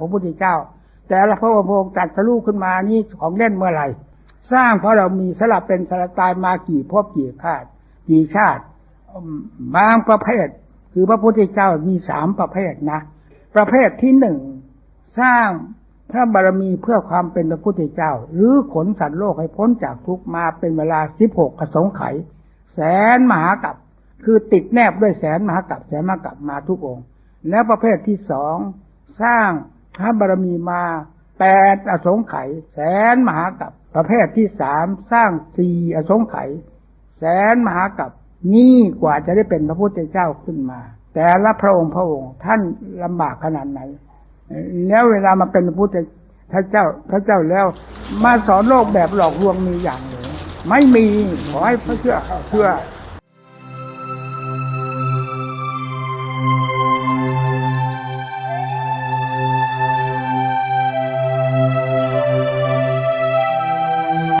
พระพุทธเจ้า แต่ละพระองค์พระองค์ตัดสรู้ขึ้นมานี่ของเล่นเมื่อไหร่ สร้างเพราะเรามีสลับเป็นสลับตายมากี่ภพกี่ชาติกี่ชาติบางประเภท คือพระพุทธเจ้ามีสามประเภทนะ ประเภทที่หนึ่งสร้างพระบารมีเพื่อความเป็นพระพุทธเจ้า หรือขนสัตว์โลกให้พ้นจากทุกข์มาเป็นเวลาสิบหกอสงไข แสนมหากับคือติดแนบด้วยแสนมหากับแสนมหากับมาทุกองค์ แล้วประเภทที่สองสร้าง พระบารมีมาแปดอสงไขยแสนมหากับประเภทที่สามสร้างสี่อสงไขยแสนมหากับนี่กว่าจะได้เป็นพระพุทธเจ้าขึ้นมา แต่ละพระองค์พระองค์ท่านลำบากขนาดไหน แล้วเวลามาเป็นพระพุทธพระเจ้าพระเจ้าแล้ว มาสอนโลกแบบหลอกลวงมีอย่างหรือไม่มีขอให้เชื่อเชื่อ